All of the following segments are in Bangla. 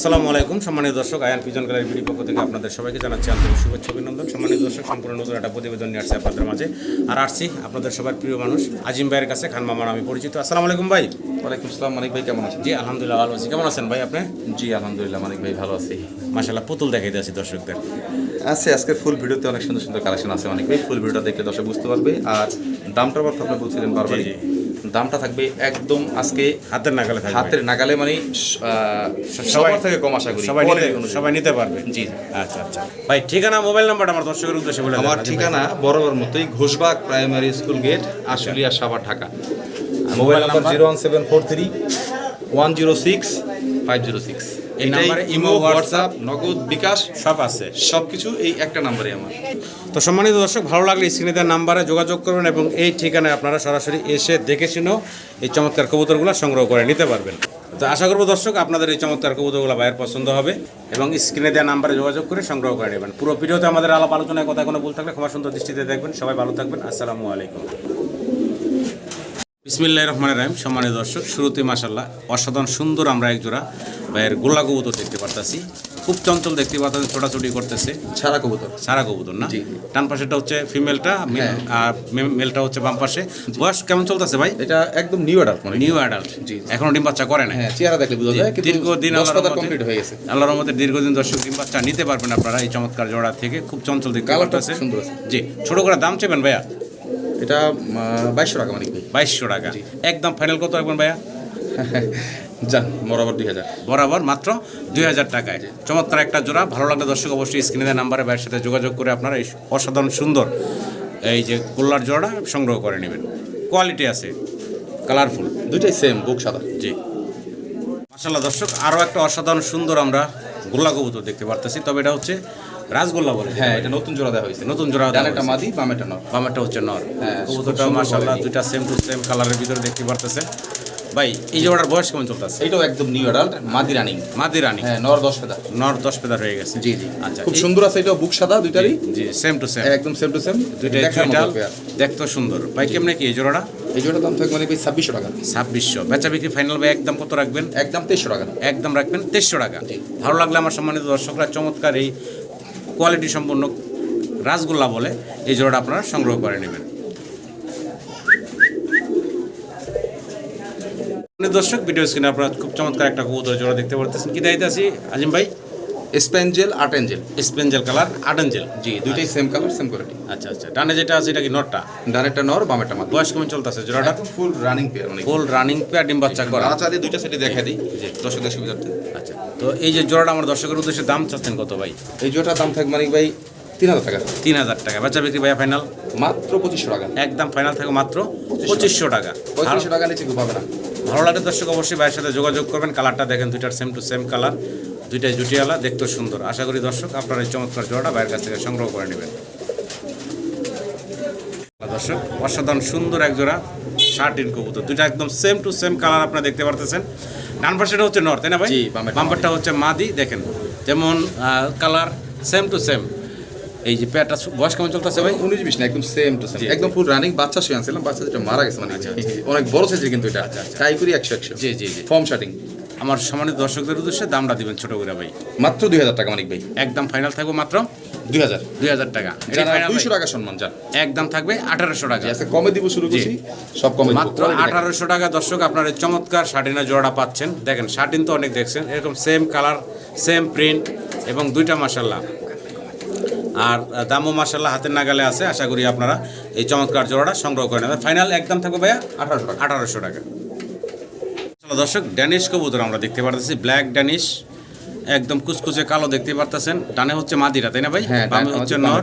আসসালামু আলাইকুম। সম্মানিত দর্শক আয়ান পিজন গ্যালারি ভিডিও পক্ষ থেকে আপনাদের সবাইকে জানাচ্ছি আন্তরিক শুভেচ্ছা অভিনন্দন। সম্মানিত দর্শক সম্পূর্ণ নতুন একটা প্রতিবেদন নিয়ে আসছে আপনাদের মাঝে। আর আসছি আপনাদের সবার প্রিয় মানুষ আজিম ভাইয়ের কাছে খান মামার আমি পরিচিত। আসসালামু আলাইকুম ভাই। ওয়ালাইকুম আসসালাম মানিক ভাই কেমন আছেন? জি আলহামদুলিল্লাহ ভালো আছি। কেমন আছেন ভাই আপনি? জি আলহামদুলিল্লাহ মানিক ভাই ভালো আছি। মাশাল্লাহ পুতুল দেখাই দিয়েছি দর্শকদের। আছে আজকে ফুল ভিডিওতে অনেক সুন্দর সুন্দর কালেকশন আছে মানিক ভাই। ফুল ভিডিওটা দেখলে দর্শক বুঝতে পারবে। আর দামটা কথা আপনি বলছিলেন বারবারই জি, দামটা থাকবে একদম আজকে হাতের নাগালে হাতের নাগালে মানে সবার থেকে কম আশা করি সবাই সবাই নিতে পারবে। জি আচ্ছা আচ্ছা। ভাই ঠিকানা মোবাইল নাম্বারটা আমার দর্শকের উদ্দেশ্যে বলে আমার ঠিকানা বরাবর মতোই Ghoshbag primary school gate Ashulia Savar Dhaka. Mobile number zero one seven four three one zero six five zero six. এই নাম্বারে ইমো, হোয়াটসঅ্যাপ নগদ বিকাশ সব আছে। সব কিছু এই একটা নাম্বারে আমার। তো সম্মানিত দর্শক ভালো লাগলে স্ক্রিনে দেওয়ার নাম্বারে যোগাযোগ করবেন এবং এই ঠিকানায় আপনারা সরাসরি এসে দেখে শুনেও এই চমৎকার কবুতরগুলো সংগ্রহ করে নিতে পারবেন। তো আশা করব দর্শক আপনাদের এই চমৎকার কবুতরগুলো ভাইয়ের পছন্দ হবে এবং স্ক্রিনে দেওয়া নাম্বারে যোগাযোগ করে সংগ্রহ করে নেবেন। পুরো ভিডিওতে আমাদের আলাপ আলোচনায় কথা কোনো ভুল থাকলে ক্ষমা সুন্দর দৃষ্টিতে দেখবেন। সবাই ভালো থাকবেন। আসসালামু আলাইকুম। বিসমিল্লাহ রহমান রাহিম। সম্মানিত দর্শক শুরুতে মাসাল্লাহ অসাধারণ সুন্দর আমরা একজোড়া ভাইয়ের গোল্লা কবুতর দেখতে পারতাছি। খুব চঞ্চল দেখতে পারতেছি ছোটাছুটি করতেছে। ছাড়া কবুতর। সারা কবুতর না। ডান পাশেটা হচ্ছে ফিমেলটা হ্যাঁ। আর মেলটা হচ্ছে বাম পাশে। বয়স কেমন চলতেছে ভাই? এটা একদম নিউ অর্ডার মানে নিউ অ্যাডাল্ট জি। এখনও ডিম বাচ্চা করে না হ্যাঁ চেহারা দেখলে বোঝা যায় দীর্ঘদিন কমপ্লিট হয়ে গেছে। আল্লাহর মধ্যে দীর্ঘদিন দর্শক ডিম বাচ্চা নিতে পারবেন আপনারা এই চমৎকার জোড়া থেকে। খুব চঞ্চল দেখতে পারতেছে। জি ছোট করে দাম চেবেন ভাইয়া? এটা বাইশশো টাকা মানে ভাই বাইশশো টাকা। একদম ফাইনাল কত রাখবেন ভাইয়া? যান বরাবর দুই হাজার। বরাবর মাত্র দুই হাজার টাকায়। চমৎকার একটা জোড়া। ভালো লাগলে দর্শক অবশ্যই স্ক্রিনে দেওয়া নাম্বারে ভাইয়ের সাথে যোগাযোগ করে আপনারা এই অসাধারণ সুন্দর এই যে গোল্লার জোড়া সংগ্রহ করে নেবেন। কোয়ালিটি আছে। কালারফুল দুইটাই সেম বুক সাদা। জি। মাসাল্লাহ দর্শক আরও একটা অসাধারণ সুন্দর আমরা গোল্লা কবুতর দেখতে পারতেছি। তবে এটা হচ্ছে রাজগোল্লা বলে। হ্যাঁ এটা নতুন জোড়া দেওয়া হয়েছে। নতুন জোড়া দেওয়া মাদি বামেরটা নর। বামেরটা হচ্ছে নর। হ্যাঁ, কবুতরটা। দুইটা সেম টু সেম কালারের ভিতরে দেখতে পারতেছেন। ভাই এই জোড়ার বয়স কেমন চলতেছে? এইটাও একদম নিউ অ্যাডাল্ট মাদি রানিং মাদি রানী হ্যাঁ নর দশ পেদা নর দশ পেদার হয়ে গেছে। জি জি। আচ্ছা খুব সুন্দর আছে এটাও বুক সাদা দুইটারই। জি সেম টু সেম একদম সেম টু সেম দুইটাই চুইটাল পেয়ার। দেখতে সুন্দর। ভাই কেমনে কি এই জোড়াটা? এই জোড়ার দাম থাকবে মানে ছাব্বিশশো টাকা। ছাব্বিশশো। বেচা বিক্রি ফাইনাল ভাই একদম কত রাখবেন? একদম তেইশশো টাকা। একদম রাখবেন তেইশশো টাকা। ভালো লাগলে আমার সম্মানিত দর্শকরা চমৎকার এই কোয়ালিটি সম্পন্ন রাসগোল্লা বলে, এই জোড়াটা আপনারা সংগ্রহ করে নেবেন। দর্শক ভিডিও স্ক্রিনে আপনারা খুব চমৎকার একটা কবুতর জোড়া দেখতে পারতেছেন। কি দায়িত্ব আছি? আজিম ভাই? স্পেঞ্জেল আর্ট এঞ্জেল। স্পেঞ্জেল কালার আডেঞ্জেল জি দুইটাই সেম কালার সেম কোয়ালিটি আচ্ছা আচ্ছা। ডানে যেটা আছে এটা কি নটটা? ডানেরটা নর বামেরটা মাদি বয়স কেমন চলতেছে জোড়াটা? ফুল রানিং পেয়ার মানে ফুল রানিং পেয়ার ডিম বাচ্চা করা। রাচা দিয়ে দুইটা সেটে দেখা দিই। দর্শকদের সুবিধার্থে আচ্ছা। তো এই যে জোড়াটা আমার দর্শকের উদ্দেশ্যে দাম চাচ্ছেন কত ভাই? এই জোড়াটার দাম থাকবে মানে ভাই তিন হাজার টাকা। তিন হাজার টাকা। বেচা বিক্রি ভাইয়া ফাইনাল মাত্র পঁচিশশো টাকা। একদম ফাইনাল থেকে মাত্র পঁচিশশো টাকা। পঁয়ত্রিশশো টাকা নিচে পাবে না। ভালো লাগে দর্শক অবশ্যই ভাইয়ের সাথে যোগাযোগ করবেন। কালারটা দেখেন দুইটার সেম টু সেম কালার দুইটাই জুটিয়ালা দেখতে সুন্দর। আশা করি দর্শক আপনারা এই চমৎকার জোড়াটা ভাইয়ের কাছ থেকে সংগ্রহ করে নেবেন। দর্শক অসাধারণ সুন্দর এক জোড়া শার্ট ইন কবুতর। দুইটা একদম সেম টু সেম কালার আপনারা দেখতে পারতেছেন। ডান পাশেটা হচ্ছে নর্থ তাই না ভাই? বাম্পারটা হচ্ছে মাদি দেখেন। যেমন কালার সেম টু সেম এই যে পেয়ারটা বয়স কেমন চলতেছে ভাই? উনিশ বিশ না একদম সেম টু সেম একদম ফুল রানিং বাচ্চা শুয়ে আনছিলাম বাচ্চা যেটা মারা গেছে মানে। অনেক বড় সাইজের কিন্তু এটা। ট্রাই করি একশো একশো। জি জি জি। ফর্ম শার্টিং আমার সম্মানিত দর্শকদের উদ্দেশ্যে দামটা দিবেন ছোট করে ভাই। মাত্র দুই হাজার টাকা মানিক ভাই। একদম ফাইনাল থাকবে মাত্র? দুই হাজার। দুই হাজার টাকা। দুইশো? টাকা সম্মান যান একদম থাকবে আঠারোশো টাকা। কমে দিব শুরু করছি। সব কমে মাত্র। আঠারোশো টাকা দর্শক আপনার চমৎকার শার্টিনা জোড়া পাচ্ছেন। দেখেন শার্টিন তো অনেক দেখছেন। এরকম সেম কালার সেম প্রিন্ট এবং দুইটা মাসাল্লাহ আর দামও মাসাল্লাহ হাতের নাগালে আছে। আশা করি আপনারা এই চমৎকার জোড়াটা সংগ্রহ করে নেবেন। ফাইনাল একদম থাকবে ভাইয়া? আঠারোশো টাকা। আঠারোশো টাকা। দর্শক ড্যানিশ কবুতর আমরা দেখতে পারতেছি। ব্ল্যাক ড্যানিশ একদম কুচকুচে কালো দেখতে পারতেছেন। ডানে হচ্ছে মাদিরা তাই না ভাই? হ্যাঁ, বামে হচ্ছে নর।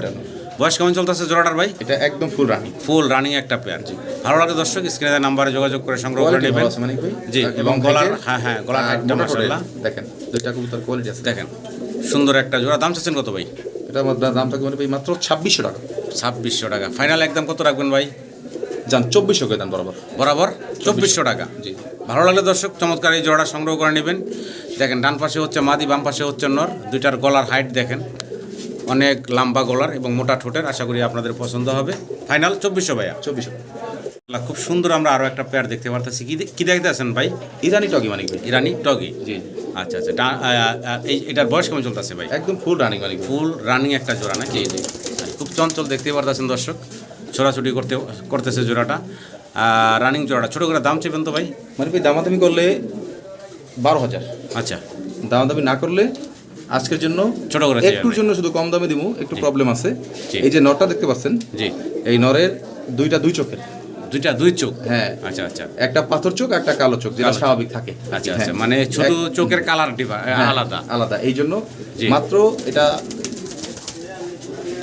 বয়স কেমন চলতেছে জোড়াটার ভাই? এটা একদম ফুল রানিং ফুল রানিং একটা পেয়ার ভালো লাগে দর্শক স্ক্রিনে নাম্বারে যোগাযোগ করে সংগ্রহ করে নেবেন। ভাই? জি এবং গলার হ্যাঁ হ্যাঁ গলার মাশাআল্লাহ। দেখেন দুইটা কবুতর কোয়ালিটি আছে। দেখেন সুন্দর একটা জোড়া। দাম চাচ্ছেন কত ভাই? এটা আমার দাম থাকবে মানে ভাই মাত্র ছাব্বিশশো টাকা। ছাব্বিশশো টাকা। ফাইনাল একদম কত রাখবেন ভাই? যান চব্বিশশো করে দেন বরাবর। বরাবর? চব্বিশশো। টাকা। জি। ভালো লাগলে দর্শক চমৎকার এই জোড়া সংগ্রহ করে নেবেন। দেখেন ডান পাশে হচ্ছে মাদি বাম পাশে হচ্ছে নর। দুইটার গলার হাইট দেখেন। অনেক লম্বা গলার এবং মোটা ঠোঁটের। আশা করি আপনাদের পছন্দ হবে। ফাইনাল চব্বিশশো ভাইয়া। চব্বিশশো। খুব সুন্দর আমরা আরও একটা পেয়ার দেখতে পারতেছি। কি দেখতে আছেন ভাই? ইরানি টগি মানিক ভাই? ইরানি টগি। জি। আচ্ছা আচ্ছা এই এটার বয়স কেমন চলতেছে ভাই? একদম ফুল রানিং মানিক ফুল রানিং একটা জোড়া নাকি? খুব চঞ্চল দেখতে পারতেছেন দর্শক। ছোড়াছুটি করতে করতেছে জোড়াটা। রানিং জোড়াটা। ছোটো করে দাম চেপেন তো ভাই। মানে ভাই দামাদামি করলে বারো হাজার। আচ্ছা। দামাদামি না করলে আজকের জন্য ছোট করে একটুর জন্য শুধু কম দামে দিব একটু প্রবলেম আছে। জি। এই যে নরটা দেখতে পাচ্ছেন? জি। এই নরের দুইটা দুই চোখের। দুইটা দুই চোখ? হ্যাঁ। আচ্ছা আচ্ছা। একটা পাথর চোখ একটা কালো চোখ যেটা স্বাভাবিক থাকে। আচ্ছা হ্যাঁ। আচ্ছা মানে শুধু এক- চোখের কালার হ্যাঁ, আলাদা। আলাদা। এই জন্য মাত্র এটা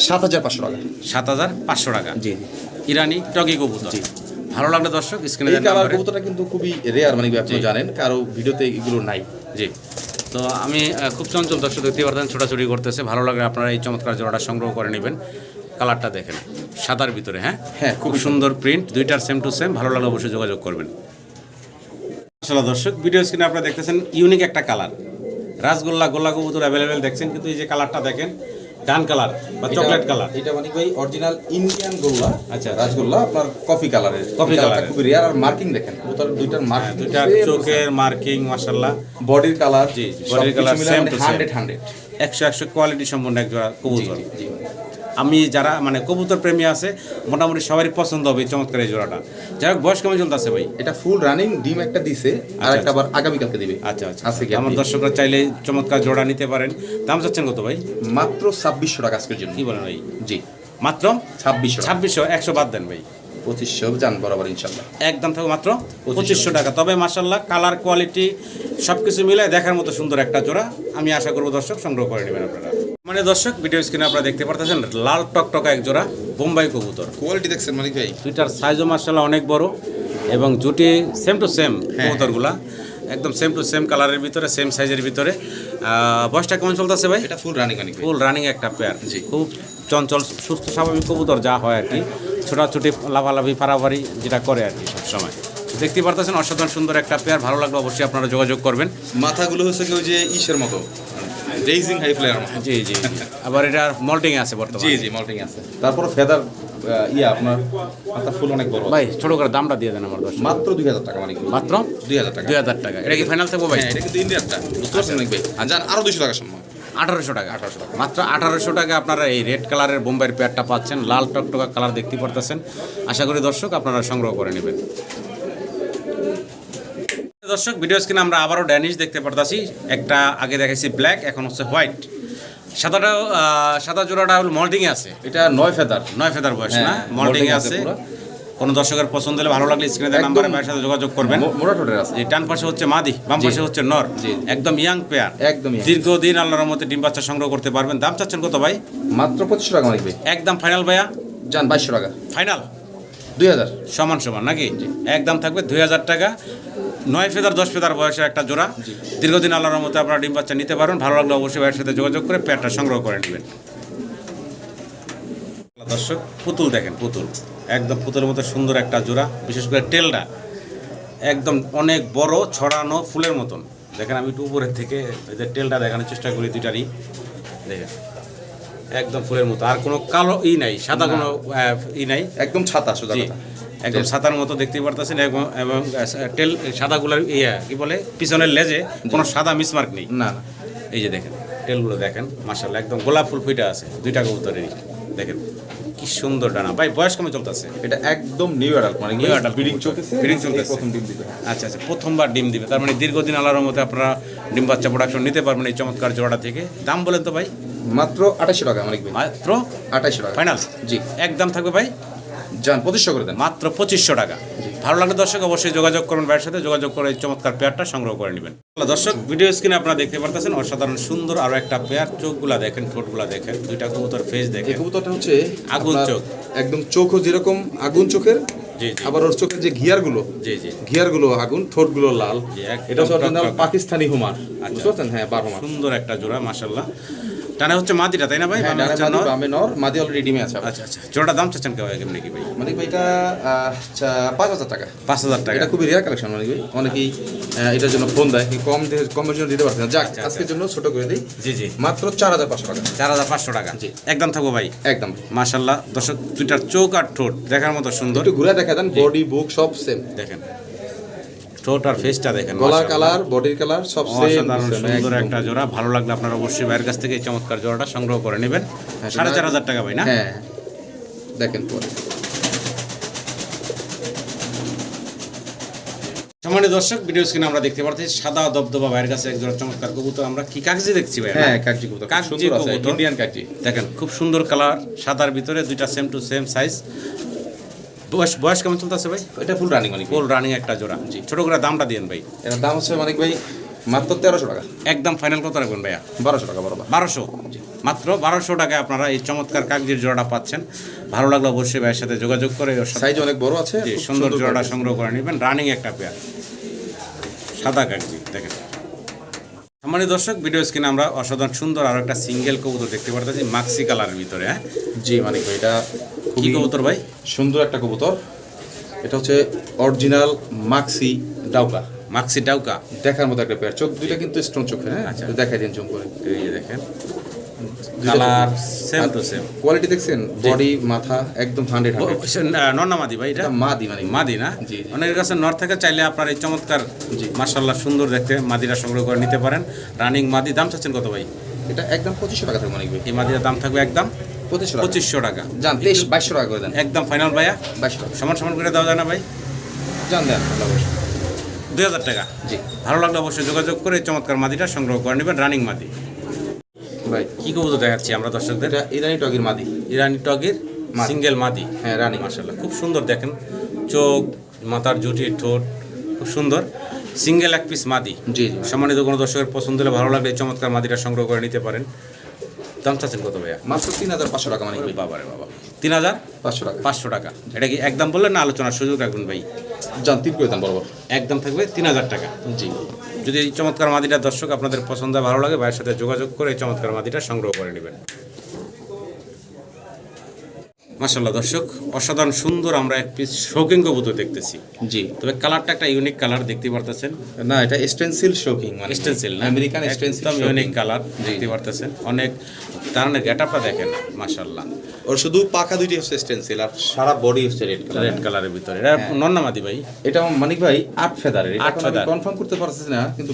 সাত হাজার পাঁচশো টাকা। সাত হাজার পাঁচশো টাকা। জি। ইরানি টগি কবুতর। জি। ভালো লাগলে দর্শক স্ক্রিনে এই কালার কবুতরটা কিন্তু খুবই রেয়ার মানে আপনি জানেন কারও ভিডিওতে এগুলো নাই। জি। তো আমি খুব চঞ্চল দর্শক দেখতে পারতেন ছোটাছুটি করতেছে। ভালো লাগলে আপনারা এই চমৎকার জোড়াটা সংগ্রহ করে নেবেন। কালারটা দেখেন। সাদার ভিতরে হ্যাঁ? হ্যাঁ, খুব সুন্দর। প্রিন্ট দুইটার সেম টু সেম ভালো লাগলে অবশ্যই যোগাযোগ করবেন। আসলে দর্শক ভিডিও স্ক্রিনে আপনারা দেখতেছেন ইউনিক একটা কালার রাসগোল্লা গোল্লা কবুতর অ্যাভেলেবেল দেখছেন কিন্তু এই যে কালারটা দেখেন ডান কালার বা চকলেট কালার এটা মানে ভাই অরিজিনাল ইন্ডিয়ান গোল্লা? আচ্ছা। রাসগোল্লা আপনার কফি কালারের কফি কালার। খুবই রেয়ার আর মার্কিং দেখেন কবুতর দুইটার মার্কিং দুইটার চোখের মার্কিং মাসাল্লাহ বডির কালার জি, বডির কালার same। হান্ড্রেড হান্ড্রেড একশো একশো কোয়ালিটি সম্পন্ন এক জোড়া কবুতর। আমি যারা মানে কবুতর প্রেমী আছে মোটামুটি সবারই পছন্দ হবে চমৎকার এই জোড়াটা। যাই হোক বয়স কেমন চলতেছে ভাই? এটা ফুল রানিং ডিম একটা দিছে আর আচ্ছা, একটা আবার আগামীকালকে দিবে। আচ্ছা আচ্ছা। আছে কি আমার দর্শকরা চাইলে চমৎকার জোড়া নিতে পারেন। দাম চাচ্ছেন কত ভাই? মাত্র ছাব্বিশশো টাকা আজকের জন্য। কি বলেন ভাই? জি। মাত্র? ছাব্বিশশো ছাব্বিশশো একশো বাদ দেন ভাই। পঁচিশশো যান বরাবর ইনশাল্লাহ। একদম থাকবে মাত্র? পঁচিশশো। টাকা। তবে মাসাল্লাহ কালার কোয়ালিটি সব কিছু মিলে দেখার মতো সুন্দর একটা জোড়া। আমি আশা করব দর্শক সংগ্রহ করে নেবেন আপনারা। মানে দর্শক ভিডিও স্ক্রিনে আপনারা দেখতে পারতেছেন লাল টকটকা এক জোড়া বোম্বাই কবুতর। কোয়ালিটি দেখছেন মালিক ভাই। দুইটার সাইজও মার্শাল্লাহ অনেক বড় এবং জুটি সেম টু সেম কবুতরগুলা। একদম সেম টু সেম কালারের ভিতরে সেম সাইজের ভিতরে। বয়সটা কেমন চলতেছে ভাই? এটা ফুল রানিং ফুল রানিং একটা পেয়ার জি। খুব চঞ্চল সুস্থ স্বাভাবিক কবুতর যা হয় আর কি। ছোটাছুটি লাফালাফি পারাপারি যেটা করে আর কি সবসময়। দেখতে পারতেছেন অসাধারণ সুন্দর একটা পেয়ার ভালো লাগলে অবশ্যই আপনারা যোগাযোগ করবেন। মাথাগুলো হচ্ছে কি ওই যে ইসের মতো? রেজিং হাই ফ্লায়ার জি জি জি। আবার এটা মল্টিং আছে জি বর্তমানে। জি মাল্টিং আছে। তারপর ফেদার ইয়া আপনার মাথা ফুল অনেক বড়। ভাই ছোট করে দামটা দিয়ে দেন আমার দর্শক। মাত্র দুই হাজার টাকা মালিক মাত্র? দুই হাজার টাকা। দুই হাজার টাকা। এটা কি ফাইনাল থাকব ভাই? হ্যাঁ এটা কিন্তু ইন্ডিয়ানটা বুঝতে পারছেন ভাই আর যান আরও দুশো টাকা সম্ভব। আঠারোশো টাকা। আঠারোশো টাকা। মাত্র আঠারোশো টাকা আপনারা এই রেড কালারের বোম্বাইয়ের পেয়ারটা পাচ্ছেন। লাল টকটকা কালার দেখতে পারতেছেন। আশা করি দর্শক আপনারা সংগ্রহ করে নেবেন। দর্শক ভিডিও স্ক্রিনে আমরা আবারও ড্যানিশ দেখতে পারতাছি। একটা আগে দেখেছি ব্ল্যাক এখন হচ্ছে হোয়াইট সাদাটা সাদা জোড়াটা হল মল্টিংয়ে আছে। এটা নয় ফেদার নয় ফেদার বয়স হ্যাঁ, না molding মল্টিংয়ে আছে। কোনো দর্শকের পছন্দ হলে ভালো লাগলে স্ক্রিনে নাম্বারে ভাইয়ের সাথে যোগাযোগ করবেন। ডান পাশে হচ্ছে মাদি বাম পাশে হচ্ছে নর। একদম ইয়াং পেয়ার একদম। দীর্ঘদিন আল্লাহর মধ্যে ডিম বাচ্চা সংগ্রহ করতে পারবেন। দাম চাচ্ছেন কত ভাই? মাত্র পঁচিশশো টাকা ভাই। একদম ফাইনাল ভাইয়া? যান বাইশশো টাকা। ফাইনাল দুই হাজার। সমান সমান নাকি? একদম থাকবে দুই হাজার টাকা। নয় ফেদার দশ ফেদার বয়সের একটা জোড়া। দীর্ঘদিন আল্লাহর মতো আপনারা ডিম বাচ্চা নিতে পারেন ভালো লাগলে অবশ্যই ভাইয়ের সাথে যোগাযোগ করে পেয়ারটা সংগ্রহ করে নেবেন। দর্শক পুতুল দেখেন পুতুল। একদম পুতুলের মতো সুন্দর একটা জোড়া বিশেষ করে টেলটা। একদম অনেক বড় ছড়ানো ফুলের মতন। দেখেন আমি একটু উপরের থেকে এদের টেলটা দেখানোর চেষ্টা করি দুইটারই। দেখেন একদম ফুলের মতো। আর কোনো কালো ই নাই সাদা কোনো ই নাই। একদম ছাতা সোজা একদম সাদার মতো দেখতেই পারতেছেন এবং এবং টেল সাদাগুলোর ইয়া কি বলে পিছনের লেজে কোনো সাদা মিসমার্ক নেই। না এই যে দেখেন টেলগুলো দেখেন মাসাল্লাহ একদম গোলাপ ফুল ফুইটা আছে দুইটা কবুতরেরই। দেখেন কি সুন্দর ডানা। ভাই বয়স কমে চলতেছে। এটা একদম নিউ অ্যাডাল্ট মানে New adult ব্রিডিং। চলতেছে এই চলতেছে। প্রথম ডিম দিবে। আচ্ছা আচ্ছা প্রথমবার ডিম দিবে। তার মানে দীর্ঘদিন আল্লাহর মধ্যে আপনারা ডিম বাচ্চা প্রোডাকশন নিতে পারবেন এই চমৎকার জোড়াটা থেকে। দাম বলেন তো ভাই। মাত্র আঠাশশো টাকা ভাই। মাত্র আঠাশশো টাকা। ফাইনাল জি। একদম থাকবে ভাই? যান পঁচিশশো করে দেন। মাত্র পঁচিশশো টাকা। ভালো লাগলে দর্শক অবশ্যই যোগাযোগ করবেন ভাইয়ের সাথে যোগাযোগ করে এই চমৎকার পেয়ারটা সংগ্রহ করে নেবেন। দর্শক ভিডিও স্ক্রিনে আপনারা দেখতে পারতেছেন অসাধারণ সুন্দর আরও একটা পেয়ার চোখগুলা দেখেন ঠোঁটগুলা দেখেন দুইটা কবুতর ফেস দেখেন। কবুতরটা হচ্ছে আগুন চোখ। একদম চোখও যেরকম আগুন চোখের আবার ওর চোখের যে গিয়ারগুলো জি জি। গিয়ারগুলো আগুন ঠোঁটগুলো লাল। জি, একদম এটা পাকিস্তানি হুমার। আচ্ছা। বুঝতে পারছেন? হ্যাঁ বার হুমার। সুন্দর একটা জোড়া মাসাল্লাহ টানা হচ্ছে মাদিটা তাই না ভাই? হ্যাঁ ডানে মাদি? বামে নর মাদি অলরেডি ডিমে আছে আচ্ছা আচ্ছা। জোড়াটা দাম চাচ্ছেন কেউ কেমনি কি ভাই? মানে ভাই এটা চা- পাঁচ হাজার টাকা। পাঁচ হাজার টাকা। এটা খুবই রেয়ার কালেকশন মানে ভাই। অনেকেই এটার জন্য ফোন দেয়। কি কম কমের জন্য দিতে পারছে না। যাক আচ্ছা, আজকের জন্য ছোট করে দিই। জি জি। মাত্র চার হাজার পাঁচশো টাকা। চার হাজার পাঁচশো টাকা। জি। একদম থাকব ভাই। একদম। মাশাল্লাহ দর্শক দুইটার চোখ আর ঠোঁট। দেখার মতো সুন্দর। একটু ঘুরে দেখা দেন বডি বুক সব সেম দেখেন। ঠোঁট আর ফেসটা দেখেন গলার কালার বডির কালার সব অসাধারণ সুন্দর একটা জোড়া। ভালো লাগলে আপনারা অবশ্যই ভাইয়ের কাছ থেকে এই চমৎকার জোড়াটা সংগ্রহ করে নেবেন। হ্যাঁ, সাড়ে চার হাজার টাকা ভাই না? হ্যাঁ দেখেন পরে। দর্শক ভিডিও স্ক্রিনে আমরা দেখতে পাচ্ছি সাদা দবদবা ভাইয়ের কাছে এক জোড়া চমৎকার কবুতর। আমরা কি কাগজি দেখছি ভাই হ্যাঁ কাকজি কবুতর সুন্দর কবুতর। ইন্ডিয়ান কাকজি দেখেন খুব সুন্দর কালার সাদার ভিতরে দুইটা সেম টু সেম সাইজ বয়স বয়স কেমন চলতেছে ভাই? এটা ফুল রানিং মানিক ফুল রানিং একটা জোড়া। ছোট করে দামটা দিন ভাই। এটার দাম হচ্ছে মানিক ভাই মাত্র তেরোশো টাকা। একদম ফাইনাল কত রাখবেন ভাইয়া? বারোশো টাকা বরাবর। বারোশো? মাত্র বারোশো টাকায় আপনারা এই চমৎকার কাগজির জোড়াটা পাচ্ছেন। ভালো লাগল অবশ্যই ভাইয়ের সাথে যোগাযোগ করে সাইজ অনেক বড় আছে জি, সুন্দর জোড়াটা সংগ্রহ করে নেবেন। রানিং একটা পেয়ার সাদা কাগজি দেখেন। সম্মানিত দর্শক ভিডিও স্ক্রিনে আমরা অসাধারণ সুন্দর আর একটা সিঙ্গেল কবুতর দেখতে পারতেছি মাক্সি কালারের ভিতরে হ্যাঁ? জি মানে এটা কি কবুতর ভাই? সুন্দর একটা কবুতর। এটা হচ্ছে অরিজিনাল মাক্সি ডাউকা। মাক্সি ডাউকা? দেখার মতো একটা পেয়ার চোখ দুইটা কিন্তু স্টোন চোখ হ্যাঁ? আচ্ছা। দেখাই দিন জুম করে। এই যে দেখেন। Colour same to same quality দেখছেন? বডি মাথা একদম হান্ড্রেড হান্ড্রেড নন্না মাদি ভাই এটা? মাদি মানে। মাদি না? জি। অনেকের কাছে নর থেকে চাইলে আপনার এই চমৎকার জি। মার্শাল্লাহ সুন্দর দেখতে মাদিরা সংগ্রহ করে নিতে পারেন। রানিং মাদি দাম চাচ্ছেন কত ভাই? এটা একদম পঁচিশশো টাকা থাকবে ভাই। এই মাদির দাম থাকবে একদম পঁচিশশো টাকা। যান তেইশ বাইশশো টাকা করে দেন। একদম ফাইনাল ভাইয়া। বাইশশো টাকা। সমান সমান করে দেওয়া যায় না ভাই। যান দেন। দুই হাজার টাকা। জি। ভালো লাগলে অবশ্যই যোগাযোগ করে চমৎকার মাদিটা সংগ্রহ করে নেবেন রানিং মাদি। ভাই কি কবুতর দেখাচ্ছি আমরা দর্শকদের? ইরানি টগির মাদি। ইরানি টগের। সিঙ্গেল মাদি। হ্যাঁ রানি মার্শাল্লাহ খুব সুন্দর দেখেন। চোখ মাথার জুটি ঠোঁট খুব সুন্দর। সিঙ্গেল এক পিস মাদি। জি সম্মানিত কোনো দর্শকের পছন্দ হলে ভালো লাগলে চমৎকার মাদিটা সংগ্রহ করে নিতে পারেন। দাম চাচ্ছেন কত ভাইয়া? মাত্র তিন হাজার পাঁচশো টাকা মানে বাবারে বাবা। তিন হাজার? পাঁচশো টাকা। পাঁচশো টাকা। এটা কি একদম বললেন না আলোচনার সুযোগ রাখবেন ভাই? যান তিন করে দাম বরাবর। একদম থাকবে তিন হাজার টাকা। জি। যদি এই চমৎকার মাদিটা দর্শক আপনাদের পছন্দ ভালো লাগে ভাইয়ের সাথে যোগাযোগ করে চমৎকার মাদিটা সংগ্রহ করে নেবেন। মাসাল্লাহ দর্শক অসাধারণ সুন্দর আমরা এক পিস শৌকিং কবুতর দেখতেছি। জি। তবে কালারটা একটা ইউনিক কালার দেখতে পারতেছেন? না এটা স্টেনসিল শৌকিং মানে। স্টেন্সিল না? আমেরিকান স্টেনসিল ইউনিক কালার দেখতে পারতেছেন? অনেক তার গেটআপটা দেখেন মাশাল্লাহ ওর শুধু পাখা দুইটি হচ্ছে স্টেনসিল আর সারা বডি হচ্ছে রেড কালার রেড কালারের ভিতরে। এটা নন্নামাদি ভাই? এটা মানিক ভাই আট ফেদারের এটা আট ফেদার। কনফার্ম করতে পারছি না কিন্তু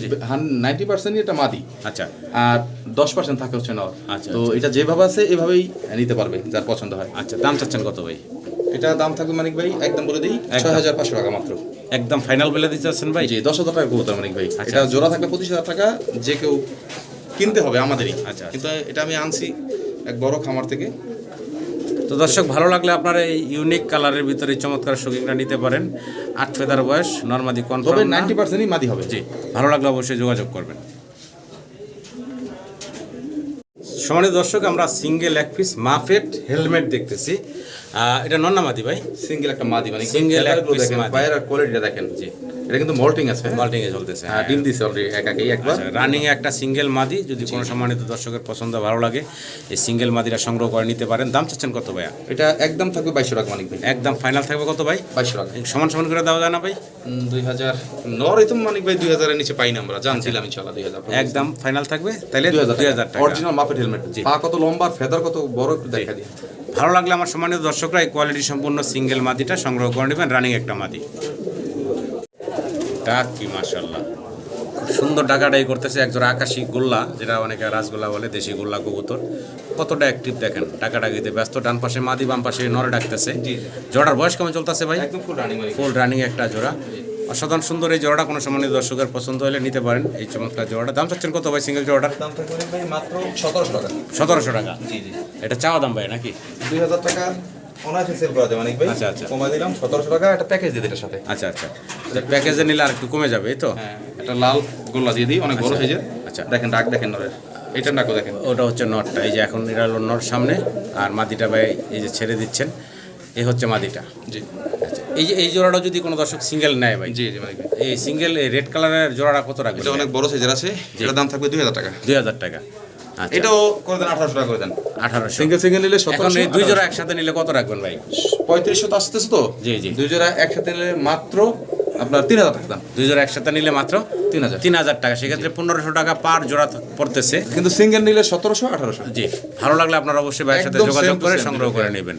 নাইনটি পার্সেন্টই এটা মাদি। আচ্ছা। আর দশ পার্সেন্ট থাকে হচ্ছে নর। আচ্ছা, তো এটা যেভাবে আছে এভাবেই নিতে পারবে যার পছন্দ হয়। আচ্ছা দাম চাচ্ছেন কত ভাই? এটা দাম থাকবে মানিক ভাই একদম বলে দিই। ছয় হাজার পাঁচশো টাকা মাত্র। একদম ফাইনাল বলে দিতে চাচ্ছেন ভাই? জি দশ হাজার টাকা কবুতর মানিক ভাই। আচ্ছা। এটা জোড়া থাকবে পঁচিশ হাজার টাকা যে কেউ কিনতে হবে আমাদেরই। আচ্ছা। কিন্তু এটা আমি আনছি এক বড় খামার থেকে। তো দর্শক ভালো লাগলে আপনারা এই ইউনিক কালারের ভিতরে চমৎকার শোকিংটা নিতে পারেন। আট ফেদার বয়স নর্মাদি কনফার্ম নাইনটি পার্সেন্টই মাদি হবে। জি ভালো লাগলে অবশ্যই যোগাযোগ করবেন। সমানিত দর্শক আমরা সিঙ্গেল এক পিস মাফেট হেলমেট দেখতেছি। এটা এটা নন্নামাদি ভাই? সিঙ্গেল একটা মাদি মানে সিঙ্গেল এক মাদি। পায়ের আর কোয়ালিটিটা দেখেন জি। এটা কিন্তু মল্টিং আছে বাল্টিং এ চলতেছে হ্যাঁ ডিম দিছে অলরেডি একাকেই একবার। রানিং একটা সিঙ্গেল মাদি যদি কোনো সম্মানিত দর্শকের পছন্দ ভালো লাগে এই সিঙ্গেল মাদিটা সংগ্রহ করে নিতে পারেন। দাম চাচ্ছেন কত ভাইয়া? এটা একদম থাকবে বাইশশো টাকা মানিক ভাই। একদম ফাইনাল থাকবে কত ভাই? বাইশশো টাকা। সমান সমান করে দেওয়া যায় না ভাই? দুই হাজার নর তো মানিক ভাই দুই হাজারের নিচে পাই না আমরা জানছিলাম ইনশাল্লাহ দুই হাজার। একদম ফাইনাল থাকবে? তাইলে দুই হাজার দুই হাজার টাকা। Original muffed helmet. পা কত লম্বা ফেদার কত বড় একটু দেখা দিয়ে ভালো লাগলে আমার সম্মানিত দর্শকরা এই কোয়ালিটি সম্পূর্ণ সিঙ্গেল মাদিটা সংগ্রহ করে নেবেন রানিং একটা মাদি। ডাক কি মাশাল্লাহ খুব সুন্দর ডাকাডাই করতেছে একজোড়া আকাশি গোল্লা যেটা অনেকে রাসগোল্লা বলে দেশি গোল্লা কবুতর। কতটা অ্যাক্টিভ দেখেন ডাকাডাকিতে ব্যস্ত ডান পাশে মাদি বাম পাশে নরে ডাকতেছে। জোড়ার বয়স কেমন চলতেছে ভাই? একদম ফুল রানিং ফুল রানিং একটা জোড়া। অসাধারণ সুন্দর এই জোড়াটা কোনো সম্মানিত দর্শকের পছন্দ হলে নিতে পারেন। এই চমৎকার জোড়াটা দাম চাচ্ছেন কত ভাই? সিঙ্গেল জোড়াটার? দাম থাকবে ভাই মাত্র সতেরোশো টাকা। সতেরোশো টাকা? জি জি। এটা চাওয়া দাম ভাই নাকি? দুই হাজার টাকা অনায়াসে সেল করা যায় মানিক ভাই। আচ্ছা, আচ্ছা। কমাই দিলাম সতেরোশো টাকা একটা প্যাকেজ দিয়ে এটার সাথে। আচ্ছা আচ্ছা। প্যাকেজে নিলে আর একটু কমে যাবে এই তো? হ্যাঁ একটা লাল গোল্লা দিয়ে দিই অনেক বড় আচ্ছা। সাইজের। আচ্ছা। দেখেন ডাক দেখেন নরের। এটার ডাকও দেখেন। ওটা হচ্ছে নটটা এই যে এখন এটা হলো নট সামনে আর মাদিটা ভাই এই যে ছেড়ে দিচ্ছেন এই হচ্ছে মাদিটা। জি। আচ্ছা এই যে এই জোড়াটা যদি কোনো দর্শক সিঙ্গেল নেয় ভাই? জি জি ভাই। এই সিঙ্গেল রেড কালারের জোড়াটা কত রাখবে এটা অনেক বড় সাইজের আছে। এটার দাম থাকবে দুই হাজার টাকা। দুই হাজার টাকা। আচ্ছা। এটাও করে দেন আঠারোশো টাকা করে দেন। আঠারোশো। সিঙ্গেল সিঙ্গেল নিলে এখন এই দুই জোড়া একসাথে নিলে কত রাখবেন ভাই? পঁয়ত্রিশশো তো আসতেছে তো? জি, জি। দুই জোড়া একসাথে নিলে মাত্র আপনার তিন হাজার টাকা দাম। দুই জোড়া একসাথে নিলে মাত্র তিন হাজার। তিন হাজার টাকা। সেক্ষেত্রে পনেরোশো টাকা পার জোড়া পড়তেছে। কিন্তু সিঙ্গেল নিলে সতেরোশো আঠারোশো। জি। ভালো লাগলে আপনারা অবশ্যই ভাইয়ের সাথে যোগাযোগ করে সংগ্রহ করে। নেবেন।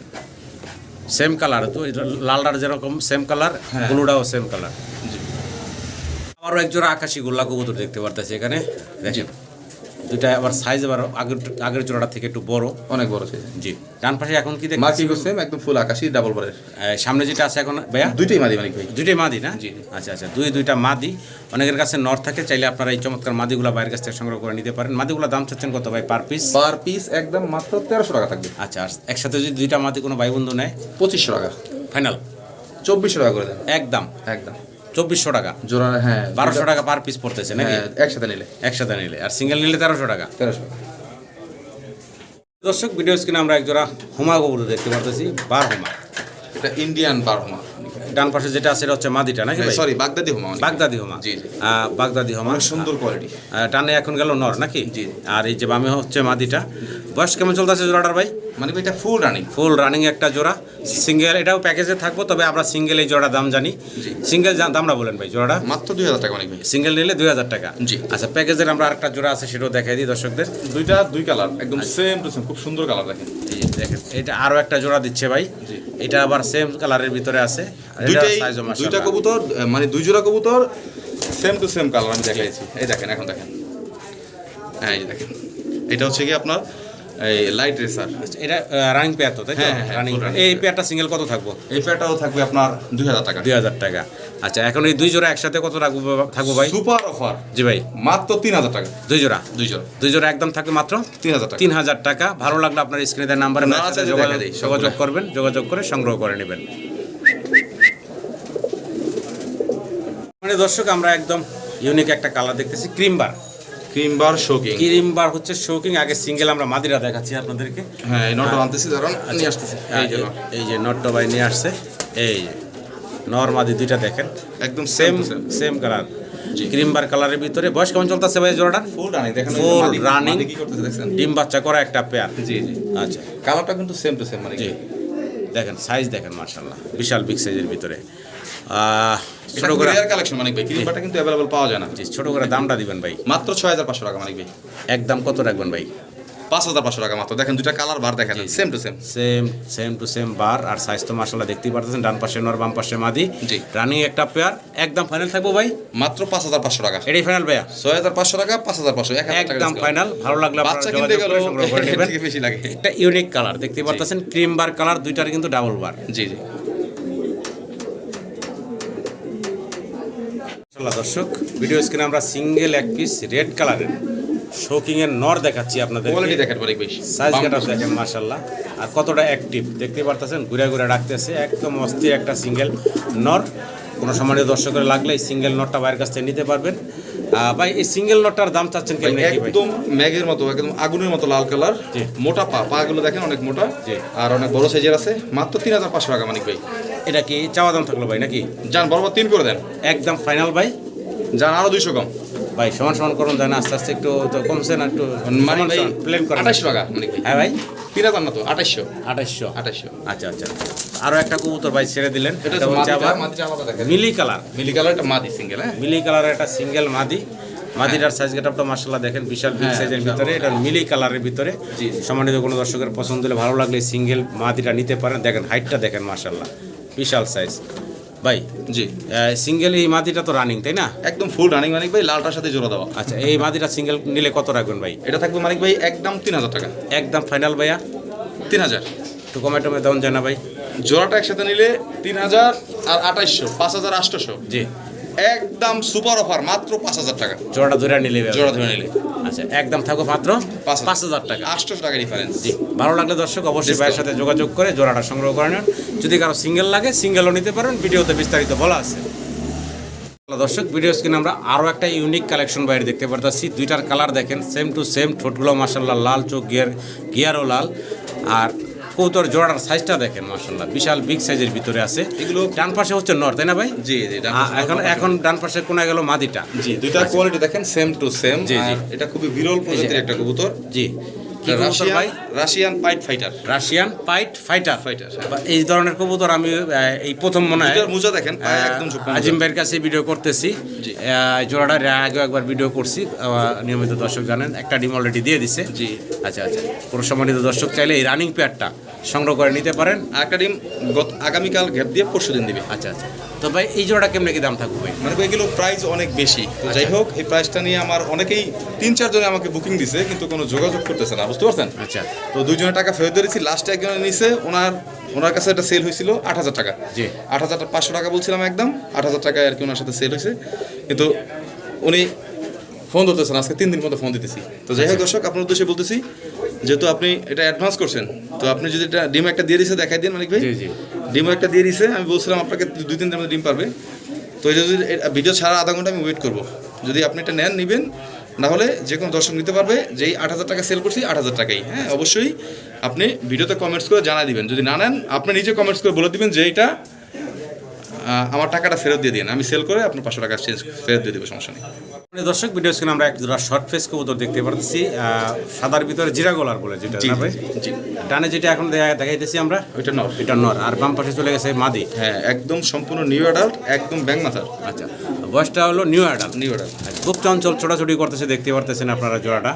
সেম কালার তো লালটার যেরকম সেম কালার ব্লুডাও ব্লুটাও সেম কালার আবারও একজোড়া আকাশি গোল্লা কবুতর দেখতে পারতেছি এখানে। দেখেন। দুইটা আবার সাইজ আবার আগের আগের জোড়াটা থেকে একটু বড়। অনেক বড় সাইজ জি। ডান পাশে এখন কি দেখতেছি মার্কিং সেম একদম ফুল আকাশি ডাবল বারের। সামনে যেটা আছে এখন ভাইয়া? দুইটাই মাদি মানিক ভাই। দুইটাই মাদি না? জি। আচ্ছা আচ্ছা দুই দুইটা মাদি। অনেকের কাছে নর থাকে চাইলে আপনারা এই চমৎকার মাদিগুলা বাইরের কাছ থেকে সংগ্রহ করে নিতে পারেন। মাদিগুলা দাম চাচ্ছেন কত ভাই পার পিস পার পিস একদম মাত্র তেরোশো টাকা থাকবে। আচ্ছা আর একসাথে যদি দুইটা মাদি কোনো ভাই বন্ধু নেয়? পঁচিশশো টাকা। ফাইনাল চব্বিশশো টাকা করে দেন। একদম। একদম। চব্বিশশো টাকা। জোড়া হ্যাঁ বারোশো টাকা পার পিস পড়তেছে নাকি? হ্যাঁ, একসাথে নিলে। একসাথে নিলে। আর সিঙ্গেল নিলে তেরোশো টাকা। তেরোশো দর্শক ভিডিও স্ক্রিনে আমরা এক জোড়া হোমা কবুতর দেখতে পারতেছি বার হোমা। এটা ইন্ডিয়ান বারহমা ডান পাশে যেটা আছে এটা হচ্ছে মাদিটা নাকি সরি বাগদাদি হোমা। বাগদাদি হোমা। জি। বাগদাদি হোমা। সুন্দর কোয়ালিটি টানে এখন গেল নর নাকি? জি। আর এই যে বামে হচ্ছে মাদিটা। বয়স কেমন চলতেছে জোড়াটার ভাই? মানে এটা ফুল রানিং ফুল রানিং একটা জোড়া। সিঙ্গেল এটাও প্যাকেজে থাকব তবে আমরা সিঙ্গেল এই জোড়া দাম জানি। সিঙ্গেল দামটা বলেন ভাই জোড়াটা। মাত্র দুই হাজার টাকা অনেক সিঙ্গেল নিলে দুই হাজার টাকা। জি। আচ্ছা প্যাকেজের আমরা আরেকটা জোড়া আছে সেটাও দেখাই দিই দর্শকদের। দুইটা দুই কালার একদম সেম টু সেম খুব সুন্দর কালার দেখেন। দেখেন এটা আরও একটা জোড়া দিচ্ছে ভাই। এটা আবার সেম কালারের ভিতরে আছে। দুইটা কবুতর মানে দুই জোড়া কবুতর সেম টু সেম কালার আমি দেখাইছি। এই দেখেন এখন দেখেন। হ্যাঁ এই দেখেন। এটা হচ্ছে কি আপনার এই লাইট রেসার এটা রানিং পেয়ার তো তাই হ্যাঁ, হ্যাঁ, রানিং এই পেয়ারটা সিঙ্গেল কত থাকব? এই প্যাটাও থাকবে আপনার দুই হাজার টাকা। দুই হাজার টাকা। আচ্ছা এখন এই দুই জোড়া একসাথে কত রাখব থাকব ভাই? সুপার অফার জি ভাই। মাত্র তিন হাজার টাকা। দুই জোড়া? দুই জোড়া। দুই জোড়া একদম থাকবে মাত্র? তিন হাজার টাকা। তিন হাজার টাকা। ভালো লাগলে আপনার স্ক্রিনে দেওয়ার নাম্বারে যোগাযোগ করবেন যোগাযোগ করে সংগ্রহ করে নেবেন। মানে দর্শক আমরা একদম ইউনিক একটা কালার দেখতেছি cream bar cream bar shocking cream bar হচ্ছে শোকিং আগে সিঙ্গেল আমরা মাদিরা দেখাচ্ছি আপনাদেরকে। হ্যাঁ এই নোটটা আনতেছি দাঁড়ান নিয়ে আসতেছি। এই যে। এই যে নট্ট ভাই নিয়ে আসছে। এই যে নর মাদি দুইটা দেখেন। একদম same same colour cream bar কালারের ভিতরে। বয়স কেমন চলতেছে ভাই জোড়াটা? ফুল রানিং দেখেন মাদি running। কি করতেছে দেখছেন? ডিম বাচ্চা করা একটা পেয়ার জি জি। আচ্ছা। কালারটা কিন্তু সেম টু সেম মানে জি। দেখেন সাইজ দেখেন মার্শাল্লাহ বিশাল বিগ সাইজের ভিতরে। ছোট করে রেয়ার কালেকশন মানিক ভাই ক্রিম বারটা কিন্তু অ্যাভেলেবল পাওয়া যায় না। জি ছোট করে দামটা দিবেন ভাই। মাত্র ছয় হাজার পাঁচশো টাকা মানিক ভাই। একদম কত রাখবেন ভাই? পাঁচ হাজার পাঁচশো টাকা মাত্র। দেখেন দুইটা কালার বার দেখেন। Same to same same same to same bar R size তো দেখতেই পারতেছেন। ডান পাশে নর বাম পাশে মাদি। জি। রানিং একটা পেয়ার একদম ফাইনাল থাকব ভাই? মাত্র পাঁচ হাজার পাঁচশো টাকা। এটাই ফাইনাল ভাইয়া? ছয় হাজার পাঁচশো টাকা পাঁচ হাজার পাঁচশো একদম ফাইনাল ভালো লাগলে আপনারা বাচ্চা কিনতে সংগ্রহ করে নেবেন। বেশি লাগে। একটা ইউনিক কালার দেখতেই পারতেছেন ক্রিম বার কালার দুইটার কিন্তু ডাবল বার জি জি। দর্শক ভিডিও স্ক্রিনে আমরা সিঙ্গেল এক পিস রেড কালারের শোকিং এর নর দেখাচ্ছি আপনাদের কোয়ালিটি দেখেন মানিক ভাই সাইজ কাটা। দেখেন মাশাল্লাহ আর কতটা অ্যাক্টিভ দেখতে পারতেছেন? ঘুরে ঘুরে রাখতেছে একদম অস্থির একটা সিঙ্গেল নর। কোনো সম্মানীয় দর্শকের লাগলে এই সিঙ্গেল নটটা বাইরের কাছ থেকে নিতে পারবেন। ভাই এই সিঙ্গেল নটটার দাম চাচ্ছেন কেমন একদম ম্যাগের মতো একদম আগুনের মতো লাল কালার। মোটা পা পা গুলো দেখেন অনেক মোটা। আর অনেক বড় সাইজের আছে। মাত্র তিন হাজার পাঁচশো টাকা মানিক ভাই। এটা কি চাওয়া দাম থাকল ভাই নাকি? যান বরাবর তিন করে দেন। একদম ফাইনাল ভাই। যান আরও দুইশো কম। ভাই সমান সমান করুন না? আস্তে আস্তে একটু তো কমছে না একটু ভাই প্লেন করেন। আঠাশশো টাকা ভাই হ্যাঁ ভাই। তিন হাজার না তো? আঠাশশো আঠাশশো আঠাশশো আচ্ছা আচ্ছা। আরও একটা কবুতর ভাই ছেড়ে দিলেন এটা হচ্ছে আবার মিলি কালার। মিলি কালার একটা মাদি সিঙ্গেল হ্যাঁ? মিলি কালারের একটা সিঙ্গেল মাদি। মাদিটার সাইজ গেটআপটা মার্শাল্লাহ দেখেন বিশাল বিগ হ্যাঁ, সাইজের ভিতরে। এটা মিলি কালারের ভিতরে। সম্মানিত কোনো দর্শকের পছন্দ হলে ভালো লাগলে সিঙ্গেল মাদিটা নিতে পারেন। দেখেন হাইটটা দেখেন মার্শাল্লাহ বিশাল সাইজ ভাই জি। সিঙ্গেল এই মাদিটা তো রানিং তাই না? একদম ফুল রানিং মানিক ভাই লালটার সাথে জোড়া দেওয়া। আচ্ছা এই মাদিটা সিঙ্গেল নিলে কত রাখবেন ভাই? এটা থাকবে মানিক ভাই একদম তিন হাজার টাকা। একদম ফাইনাল ভাইয়া? তিন হাজার। তো কমে টমে জানা ভাই। জোড়াটা একসাথে নিলে তিন হাজার আর আঠাইশশো পাঁচ হাজার আটশোশো। জি। একদম সুপার অফার মাত্র পাঁচ হাজার টাকা। জোড়াটা ধরে নিলে জোড়া ধরে নিলে। আচ্ছা একদম থাকো মাত্র পাঁচ হাজার। টাকা। আটশোশো টাকা ডিফারেন্স জি ভালো লাগলে দর্শক অবশ্যই ভাইয়ের সাথে যোগাযোগ করে জোড়াটা সংগ্রহ করে নেন। যদি কারও সিঙ্গেল লাগে সিঙ্গেলও নিতে পারেন ভিডিওতে বিস্তারিত বলা আছে। দর্শক ভিডিও স্ক্রিনে আমরা আরও একটা ইউনিক কালেকশন বাইরে দেখতে পারতেছি। দুইটার কালার দেখেন সেম টু সেম ঠোঁটগুলো মাসাল্লাহ লাল চোখ গিয়ার গিয়ারও লাল। আর কৌতর জোড়ার সাইজটা দেখেন মাসাল্লাহ বিশাল বিগ সাইজের ভিতরে আছে। এগুলো ডান পাশে হচ্ছে নর তাই না ভাই? জি জি এখন এখন ডান পাশে কোনা গেল মাদিটা। জি দুইটা কোয়ালিটি দেখেন সেম টু সেম জি, জি। এটা খুবই বিরল প্রজাতির একটা। কবুতর। জি। রাশিয়ান রাশিয়ান পাইট ফাইটার। রাশিয়ান পাইট ফাইটার। Fighter, হ্যাঁ। এই ধরনের কবুতর আমি এই প্রথম মনে হয়। মোজা দেখেন একদম আজিম ভাইয়ের কাছে ভিডিও করতেছি। জোড়াটা আগে একবার ভিডিও করছি। নিয়মিত দর্শক জানেন একটা ডিম অলরেডি দিয়ে দিছে। জি। আচ্ছা আচ্ছা। পুরো সম্মানিত দর্শক চাইলে এই রানিং পেয়ারটা সংগ্রহ করে নিতে পারেন। আরেকটা ডিম আগামীকাল গ্যাপ দিয়ে পরশু দিন দিবে। আচ্ছা আচ্ছা। তো ভাই এই জোড়াটা কেমনে কি দাম থাকবে ভাই? মানে এগুলো প্রাইস অনেক বেশি। তো যাই হোক এই প্রাইসটা নিয়ে আমার অনেকেই তিন চারজনে আমাকে বুকিং দিছে কিন্তু কোনো যোগাযোগ করতেছে না বুঝতে পারছেন? আচ্ছা। তো দুইজনের টাকা ফেরত দিয়েছি লাস্টে একজনে নিছে ওনার ওনার কাছে একটা সেল হয়েছিল আট হাজার টাকা। জি। আট হাজার পাঁচশো টাকা বলছিলাম একদম আট হাজার টাকায় আর কি ওনার সাথে সেল হয়েছে। কিন্তু উনি ফোন ধরতেছেন আজকে তিন দিন মতো ফোন দিতেছি। তো যাই হোক দর্শক আপনার উদ্দেশ্যে বলতেছি যেহেতু আপনি এটা অ্যাডভান্স করছেন তো আপনি যদি এটা ডিম একটা দিয়ে দিছে দেখাই দিন মানিক ভাই। ডিম একটা দিয়ে দিছে আমি বলছিলাম আপনাকে দুই তিন দিনের মধ্যে ডিম পারবে। তো এটা যদি এটা ভিডিও ছাড়া আধা ঘণ্টা আমি ওয়েট করব। যদি আপনি এটা নেন নেবেন না হলে যে কোনো দর্শক নিতে পারবে যেই আট হাজার টাকা সেল করছি আট হাজার টাকাই। হ্যাঁ অবশ্যই আপনি ভিডিওতে কমেন্টস করে জানা দিবেন। যদি না নেন আপনি নিজে কমেন্টস করে বলে দিবেন যে আহ, আমার টাকাটা ফেরত দিয়ে দিন আমি সেল করে আপনার পাঁচশো টাকা চেঞ্জ ফেরত দিয়ে দেবো সমস্যা নেই। দর্শক ভিডিও স্ক্রিনে আমরা এক জোড়া শর্ট ফেস কবুতর দেখতে আহ, সাদার ভিতরে জিরা গোলার বলে যেটা না ভাই? ডানে যেটা এখন দেখাইতেছি আমরা ওইটা নর। এটা নর। আর বাম পাশে চলে গেছে মাদি। হ্যাঁ একদম সম্পূর্ণ নিউ অ্যাডাল্ট একদম ব্যাং মাথার। আচ্ছা বয়সটা হলো নিউ অ্যাডাল্ট নিউ অ্যাডাল্ট খুব চঞ্চল ছোটাছুটি করতেছে দেখতে পারতেছেন আপনারা জোড়াটা।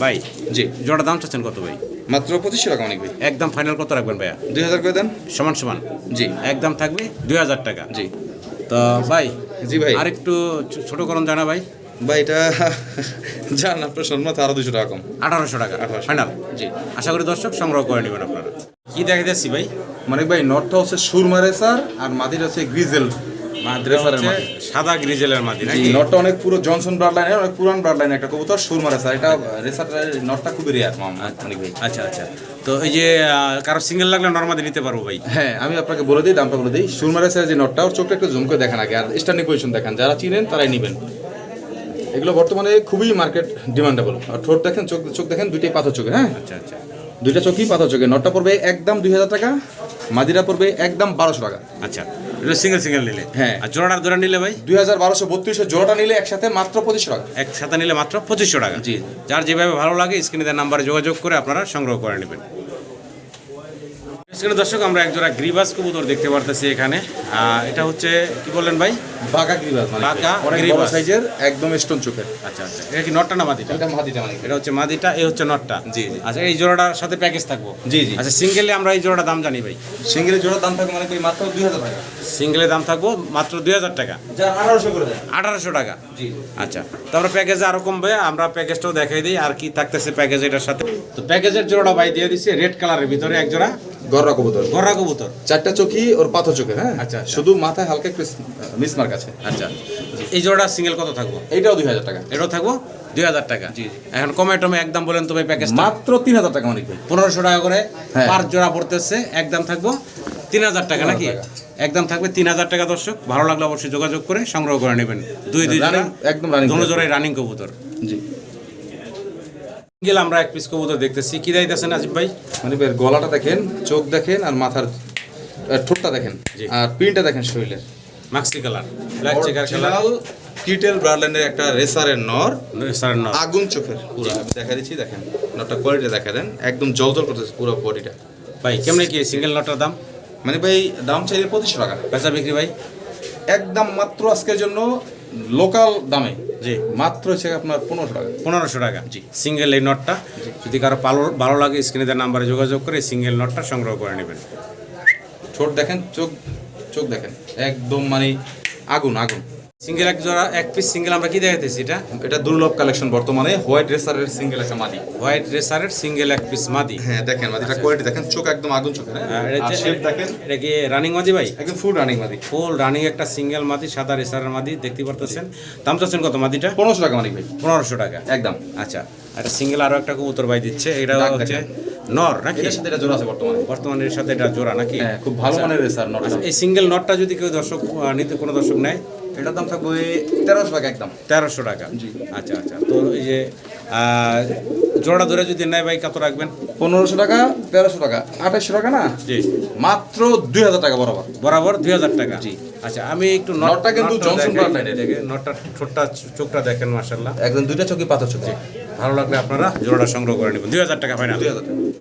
ভাই জি। জোড়া দাম চাচ্ছেন কত ভাই? মাত্র পঁচিশশো টাকা অনেক ভাই। একদম ফাইনাল কত রাখবেন ভাইয়া? দুই হাজার করে দেন। সমান সমান? জি। একদম থাকবে দুই হাজার টাকা? জি। তো ভাই জি ভাই। আর একটু ছোট করুন জানা ভাই। ভাই এটা জান আপনার সম্মত আরও দুশো টাকা কম। আঠারোশো টাকা। ফাইনাল জি। আশা করি দর্শক সংগ্রহ করে নেবেন আপনারা। কি দেখাইতেছি ভাই? মানে ভাই নটটা হচ্ছে সুরমা রেসার আর মাদির হচ্ছে গ্রিজেল সাদা গ্রিজেলের মাদি নটটা অনেক পুরো জনসন লাইনের অনেক পুরান লাইনের একটা কবুতর সুরমা রেসার এটা রেসার নটটা খুবই রেয়ার ভাই। আচ্ছা আচ্ছা। তো এই যে কারও সিঙ্গেল লাগলে নর্মাদি নিতে পারব ভাই। হ্যাঁ আমি আপনাকে বলে দিই দামটা বলে দিই। সুরমা রেসার যে নটটা ওর চোখটা একটু জুম করে দেখেন আগে আর স্ট্যান্ডিং পজিশন দেখেন। যারা চিনেন তারাই নেবেন। এগুলো বর্তমানে খুবই মার্কেট ডিমান্ডেবল আর ঠোঁট দেখেন চোখ চোখ দেখেন দুইটাই পাথর চোখে হ্যাঁ? আচ্ছা আচ্ছা। দুইটা চোখই পাথর চোখে। নটটা পড়বে একদম দুই হাজার টাকা মাদিরা পড়বে একদম বারোশো টাকা। আচ্ছা। সিঙ্গেল সিঙ্গেল নিলে। হ্যাঁ। আর জোড়া নিলে ভাই? দুই হাজার বারোশো বত্রিশশো জোড়াটা নিলে একসাথে মাত্র পঁচিশশো টাকা। একসাথে নিলে মাত্র পঁচিশশো টাকা। জি। যার যেভাবে ভালো লাগে স্ক্রিনে নাম্বারে যোগাযোগ করে আপনারা সংগ্রহ করে নেবেন। স্ক্রিনে দর্শক আমরা এক জোড়া গ্রিবাস কবুতর দেখতে পারতেছি এখানে। এটা হচ্ছে কি বললেন ভাই? বাঁকা গ্রিবাস মানে বাঁকা অনেক বড় গ্রিবাস। সাইজের একদম স্টোন চোখের। আচ্ছা আচ্ছা। এটা কি নটটা না মাদিটা? এটা মাদিটা মানে এটা হচ্ছে মাদিটা এই হচ্ছে নটটা। জি, জি। আচ্ছা এই জোড়াটার সাথে প্যাকেজ থাকব? জি, জি। আচ্ছা সিঙ্গেলে আমরা এই জোড়াটা দাম জানি ভাই। সিঙ্গেলের জোড়ার দাম থাকবে মানে ওই মাত্র দুই হাজার টাকা। সিঙ্গেলের দাম থাকব মাত্র দুই হাজার টাকা। যা আঠারোশো করে দেয় আঠারোশো টাকা। জি আচ্ছা তারপরে প্যাকেজে আরও কমবে আমরা প্যাকেজটাও দেখাই দিই আর কি থাকতেছে প্যাকেজ এটার সাথে। তো প্যাকেজের জোড়া ভাই দিয়ে দিচ্ছে রেড কালারের ভিতরে এক জোড়া। গররা কবুতর। গররা কবুতর। চারটা চোখই ওর পাথর চোখে হ্যাঁ? আচ্ছা, আচ্ছা। শুধু মাথায় হালকা একটু মিসমার্ক আছে। আচ্ছা। এই জোড়া সিঙ্গেল কত থাকব? এইটাও দুই হাজার টাকা। এটাও থাকব? দুই হাজার টাকা। জি। এখন কমে টমে একদম বলেন তো ভাই প্যাকেজ মাত্র তিন হাজার টাকা অনেক ভাই। পনেরোশো টাকা করে হ্যাঁ। পার জোড়া পড়তেছে একদম থাকব তিন হাজার টাকা নাকি? একদম থাকবে তিন হাজার টাকা দর্শক। ভালো লাগলে অবশ্যই যোগাযোগ করে সংগ্রহ করে নেবেন। দুই দুই জোড়া একদম দুটো জোড়াই রানিং কবুতর জি। গেলে আমরা এক পিস কবুতর দেখতেছি। কি দাইতেছেন আজিব ভাই? মানে গলাটা দেখেন চোখ দেখেন আর মাথার ঠোঁটটা দেখেন। আর প্রিন্টটা দেখেন শরীরের। মাক্সি কালার ব্ল্যাক চেকার কালার। কিটেল ব্রাডল্যান্ডের একটা রেসারের নর। স্যার না আগুন চোখের। পুরো। আমি দেখা দিচ্ছি দেখেন। নটটা কোয়ালিটি দেখা দেন। একদম জল জল করতেছে পুরো বডিটা ভাই কেমনে কি সিঙ্গেল নটটার দাম? মানে ভাই দাম চাইলে পঁচিশশো টাকা। বেচা বিক্রি ভাই? একদম মাত্র আজকের জন্য লোকাল দামে। জি। মাত্র হচ্ছে আপনার পনেরোশো টাকা। পনেরোশো টাকা। জি। সিঙ্গেল এই নটটা যদি কারও ভালো ভালো লাগে স্ক্রিনে নাম্বারে যোগাযোগ করে সিঙ্গেল নটটা সংগ্রহ করে নেবেন। ছোট দেখেন চোখ চোখ দেখেন। একদম মানে আগুন আগুন। সিঙ্গেল এক জোড়া এক পিস সিঙ্গেল আমরা কি দেখাইতেছি এটা? এটা দুর্লভ কালেকশন বর্তমানে হোয়াইট রেসারের সিঙ্গেল একটা মাদি। হোয়াইট রেসারের সিঙ্গেল এক পিস মাদি। হ্যাঁ দেখেন মাদিটা কোয়ালিটি দেখেন চোখ একদম আগুন চোখের হ্যাঁ? এটা আর দেখেন। এটা কি রানিং মাদি ভাই? একদম ফুল রানিং মাদি। ফুল রানিং একটা সিঙ্গেল মাদি সাদা রেসারের মাদি দেখতে পারতেছেন? দাম চাচ্ছেন কত মাদিটা? পনেরোশো টাকা মানিক ভাই। পনেরোশো টাকা। একদম। আচ্ছা একটা সিঙ্গেল আরও একটা কবুতর ভাই দিচ্ছে এটা হচ্ছে নর নাকি? এটার সাথে এটা জোড়া আছে বর্তমানে। বর্তমানে এর সাথে এটা জোড়া নাকি? হ্যাঁ খুব ভালো মানের রেসার আচ্ছা, এই সিঙ্গেল নটটা যদি কেউ দর্শক নিতে কোনো দর্শক নেয় এটার দাম থাকবে তেরোশো টাকা একদম। তেরোশো টাকা। জি। আচ্ছা আচ্ছা। তো এই যে জোড়া ধরে যদি নেয় ভাই কত রাখবেন? পনেরোশো টাকা তেরোশো টাকা। আঠাশশো টাকা না? জি। মাত্র দুই হাজার টাকা বরাবর। বরাবর দুই হাজার টাকা। জি। আচ্ছা আমি একটু নট- নটটা কিন্তু জনসন নটটা ঠোঁটটা চোখটা দেখেন মার্শাল্লাহ একদম দুইটা চোখে পাথর চোখে। ভালো লাগলে আপনারা জোড়াটা সংগ্রহ করে নেবেন। দুই হাজার টাকা ফাইনাল দুই হাজার টাকা।